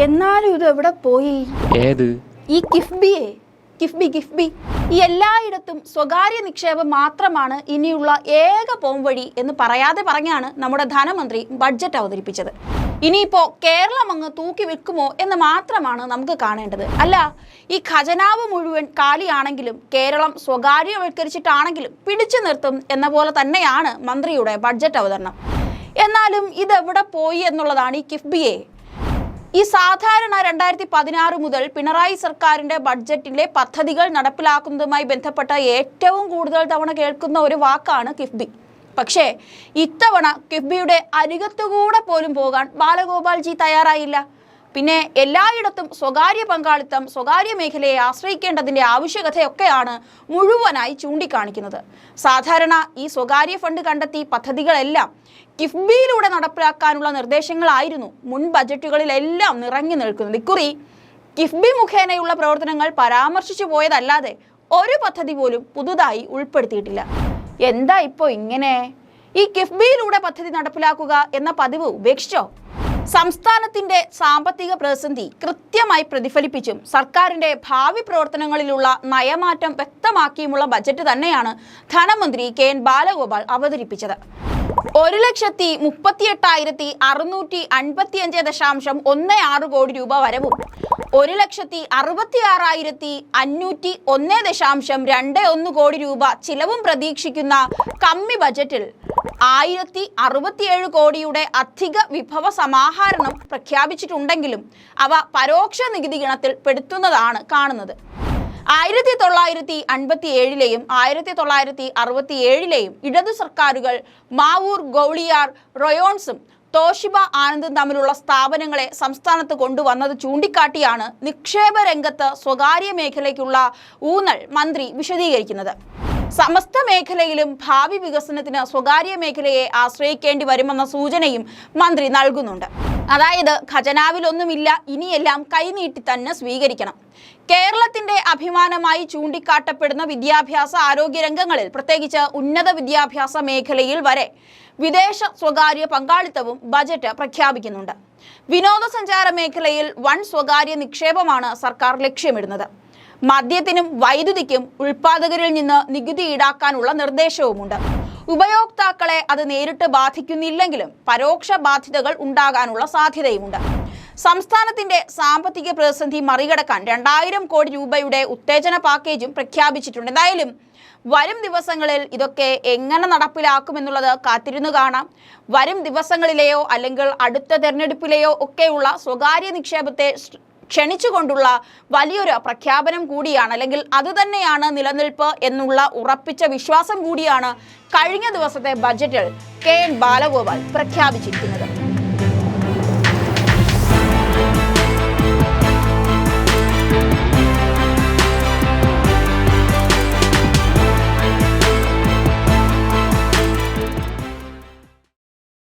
എന്നാലും ഇത് എവിടെ പോയി? ഏത്? ഈ കിഫ്ബിയെ കിഫ്ബി കിഫ്ബി. ഈ എല്ലായിടത്തും സ്വകാര്യ നിക്ഷേപം മാത്രമാണ് ഇനിയുള്ള ഏക പോംവഴി എന്ന് പറയാതെ പറഞ്ഞാണ് നമ്മുടെ ധനമന്ത്രി ബഡ്ജറ്റ് അവതരിപ്പിച്ചത്. ഇനിയിപ്പോ കേരളം അങ്ങ് തൂക്കി വിൽക്കുമോ എന്ന് മാത്രമാണ് നമുക്ക് കാണേണ്ടത്. അല്ല ഈ ഖജനാവ് മുഴുവൻ കാലിയാണെങ്കിലും കേരളം സ്വകാര്യവൽക്കരിച്ചിട്ടാണെങ്കിലും പിടിച്ചു നിർത്തും എന്ന പോലെ തന്നെയാണ് മന്ത്രിയുടെ ബഡ്ജറ്റ് അവതരണം. എന്നാലും ഇതെവിടെ പോയി എന്നുള്ളതാണ് ഈ കിഫ്ബിയെ. ഈ സാധാരണ രണ്ടായിരത്തി പതിനാറ് മുതൽ പിണറായി സർക്കാരിന്റെ ബഡ്ജറ്റിലെ പദ്ധതികൾ നടപ്പിലാക്കുന്നതുമായി ബന്ധപ്പെട്ട ഏറ്റവും കൂടുതൽ തവണ കേൾക്കുന്ന ഒരു വാക്കാണ് കിഫ്ബി. പക്ഷേ ഇത്തവണ കിഫ്ബിയുടെ അരികത്തുകൂടെ പോലും പോകാൻ ബാലഗോപാൽജി തയ്യാറായില്ല. പിന്നെ എല്ലായിടത്തും സ്വകാര്യ പങ്കാളിത്തം സ്വകാര്യ മേഖലയെ ആശ്രയിക്കേണ്ടതിന്റെ ആവശ്യകതയൊക്കെയാണ് മുഴുവനായി ചൂണ്ടിക്കാണിക്കുന്നത്. സാധാരണ ഈ സ്വകാര്യ ഫണ്ട് കണ്ടെത്തി പദ്ധതികളെല്ലാം കിഫ്ബിയിലൂടെ നടപ്പിലാക്കാനുള്ള നിർദ്ദേശങ്ങളായിരുന്നു മുൻ ബജറ്റുകളിലെല്ലാം നിറഞ്ഞു നിൽക്കുന്നത്. ഇക്കുറി കിഫ്ബി മുഖേനയുള്ള പ്രവർത്തനങ്ങൾ പരാമർശിച്ചു പോയതല്ലാതെ ഒരു പദ്ധതി പോലും പുതുതായി ഉൾപ്പെടുത്തിയിട്ടില്ല. എന്താ ഇപ്പോൾ ഇങ്ങനെ? ഈ കിഫ്ബിയിലൂടെ പദ്ധതി നടപ്പിലാക്കുക എന്ന പതിവ് ഉപേക്ഷിച്ചോ? സംസ്ഥാനത്തിന്റെ സാമ്പത്തിക പ്രതിസന്ധി കൃത്യമായി പ്രതിഫലിപ്പിച്ചും സർക്കാരിന്റെ ഭാവി പ്രവർത്തനങ്ങളിലുള്ള നയമാറ്റം വ്യക്തമാക്കിയുമുള്ള ബജറ്റ് തന്നെയാണ് ധനമന്ത്രി കെ എൻ ബാലഗോപാൽ അവതരിപ്പിച്ചത്. ഒരു ലക്ഷത്തി മുപ്പത്തിയെട്ടായിരത്തി അറുന്നൂറ്റി അൻപത്തി അഞ്ച് ദശാംശം ഒന്ന് ആറ് കോടി രൂപ വരവും. ഒരു ലക്ഷത്തി അറുപത്തി ആറായിരത്തി അഞ്ഞൂറ്റി ഒന്ന് ദശാംശം രണ്ട് ഒന്ന് കോടി രൂപ ചിലവും പ്രതീക്ഷിക്കുന്ന കമ്മി ബജറ്റിൽ ആയിരത്തി അറുപത്തിയേഴ് കോടിയുടെ അധിക വിഭവ സമാഹരണം പ്രഖ്യാപിച്ചിട്ടുണ്ടെങ്കിലും അവ പരോക്ഷ നികുതി ഗണത്തിൽ പെടുത്തുന്നതാണ് കാണുന്നത്. ആയിരത്തി തൊള്ളായിരത്തി അൻപത്തി ഏഴിലെയും ആയിരത്തി തൊള്ളായിരത്തി അറുപത്തി ഏഴിലെയും ഇടതു സർക്കാരുകൾ മാവൂർ ഗൗളിയാർ റൊയോൺസും തോഷിബ ആനന്ദും തമ്മിലുള്ള സ്ഥാപനങ്ങളെ സംസ്ഥാനത്ത് കൊണ്ടുവന്നത് ചൂണ്ടിക്കാട്ടിയാണ് നിക്ഷേപ രംഗത്ത് സ്വകാര്യ മേഖലയ്ക്കുള്ള ഊന്നൽ മന്ത്രി വിശദീകരിക്കുന്നത്. സമസ്ത മേഖലയിലും ഭാവി വികസനത്തിന് സ്വകാര്യ മേഖലയെ ആശ്രയിക്കേണ്ടി വരുമെന്ന സൂചനയും മന്ത്രി നൽകുന്നുണ്ട്. അതായത് ഖജനാവിലൊന്നുമില്ല ഇനിയെല്ലാം കൈനീട്ടി തന്നെ സ്വീകരിക്കണം. കേരളത്തിന്റെ അഭിമാനമായി ചൂണ്ടിക്കാട്ടപ്പെടുന്ന വിദ്യാഭ്യാസ ആരോഗ്യ രംഗങ്ങളിൽ പ്രത്യേകിച്ച് ഉന്നത വിദ്യാഭ്യാസ മേഖലയിൽ വരെ വിദേശ സ്വകാര്യ പങ്കാളിത്തവും ബജറ്റ് പ്രഖ്യാപിക്കുന്നുണ്ട്. വിനോദസഞ്ചാര മേഖലയിൽ വൺ സ്വകാര്യ നിക്ഷേപമാണ് സർക്കാർ ലക്ഷ്യമിടുന്നത്. മദ്യത്തിനും വൈദ്യുതിക്കും ഉൽപാദകരിൽ നിന്ന് നികുതി ഈടാക്കാനുള്ള നിർദ്ദേശവുമുണ്ട്. ഉപയോക്താക്കളെ അത് നേരിട്ട് ബാധിക്കുന്നില്ലെങ്കിലും പരോക്ഷ ബാധ്യതകൾ ഉണ്ടാകാനുള്ള സാധ്യതയുമുണ്ട്. സംസ്ഥാനത്തിന്റെ സാമ്പത്തിക പ്രതിസന്ധി മറികടക്കാൻ രണ്ടായിരം കോടി രൂപയുടെ ഉത്തേജന പാക്കേജും പ്രഖ്യാപിച്ചിട്ടുണ്ട്. എന്തായാലും വരും ദിവസങ്ങളിൽ ഇതൊക്കെ എങ്ങനെ നടപ്പിലാക്കുമെന്നുള്ളത് കാത്തിരുന്നു കാണാം. വരും ദിവസങ്ങളിലെയോ അല്ലെങ്കിൽ അടുത്ത തെരഞ്ഞെടുപ്പിലെയോ ഒക്കെയുള്ള സ്വകാര്യ നിക്ഷേപത്തെ ക്ഷണിച്ചുകൊണ്ടുള്ള വലിയൊരു പ്രഖ്യാപനം കൂടിയാണ് അല്ലെങ്കിൽ അതുതന്നെയാണ് നിലനിൽപ്പ് എന്നുള്ള ഉറപ്പിച്ച വിശ്വാസം കൂടിയാണ് കഴിഞ്ഞ ദിവസത്തെ ബജറ്റിൽ കെ എൻ ബാലഗോപാൽ പ്രഖ്യാപിച്ചിരിക്കുന്നത്.